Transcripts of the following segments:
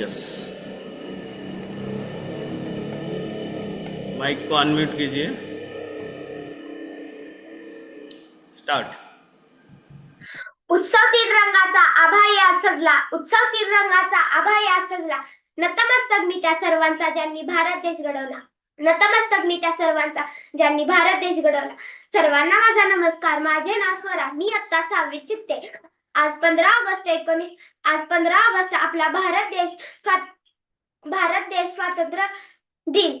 Yes mic को unmute कीजिए। Start उत्सव तीन रंगाचा आभा यात सजला. उत्सव तीन रंगाचा आभा यात सजला. नतमस्तक मी त्या सर्वांचा ज्यांनी भारत देश घडवला. नतमस्तक मी त्या सर्वांचा ज्यांनी भारत देश घडवला. सर्वांना माझा नमस्कार. माझे नाव स्वरा. मी आता सहावीत शिकते. आज पंधरा ऑगस्ट एकोणीस आज पंधरा ऑगस्ट आपला भारत देश भारत देश स्वातंत्र्य दिन.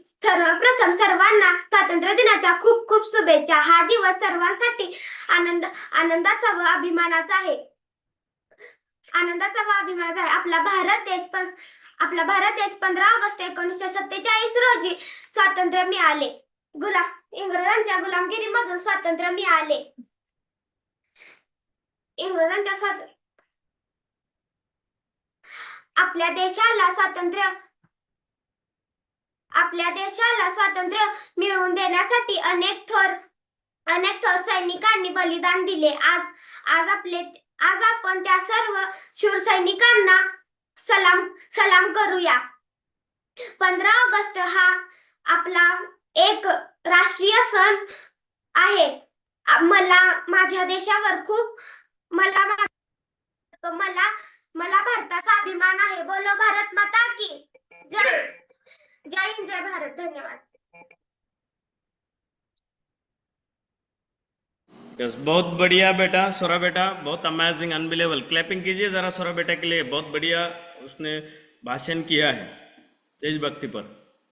सर्वप्रथम सर्वांना स्वातंत्र्य दिनाच्या खूप खूप शुभेच्छा. हा दिवस सर्वांसाठी आनंद आनंदाचा व अभिमानाचा आहे. आनंदाचा व अभिमानाचा आहे. आपला भारत देश पण आपला भारत देश पंधरा ऑगस्ट एकोणीसशे सत्तेचाळीस रोजी स्वातंत्र्य मिळाले. गुलाम इंग्रजांच्या गुलामगिरीमधून स्वातंत्र्य मिळाले. इंग्रजांच्या स्वात आपल्या देशाला स्वातंत्र्य आपल्या देशाला स्वातंत्र्य मिळवून देण्यासाठी अनेक थोर अनेक थोर सैनिकांनी बलिदान दिले. आज आज आपले आज आपण त्या सर्व शूर सैनिकांना सलाम सलाम करूया. पंधरा ऑगस्ट हा आपला एक राष्ट्रीय सण आहे. मला माझ्या देशावर खूप मला मला मला भारताचा अभिमान आहे. बोलो भारत माता की. जय जय. हिंद जय भारत. धन्यवाद. यस बहुत बढ़िया बेटा सोरा बेटा बहुत अमेजिंग अनबिलेबल क्लैपिंग कीजिए जरा सोरा बेटा के लिए बहुत बढ़िया उसने भाषण किया है देशभक्ति पर।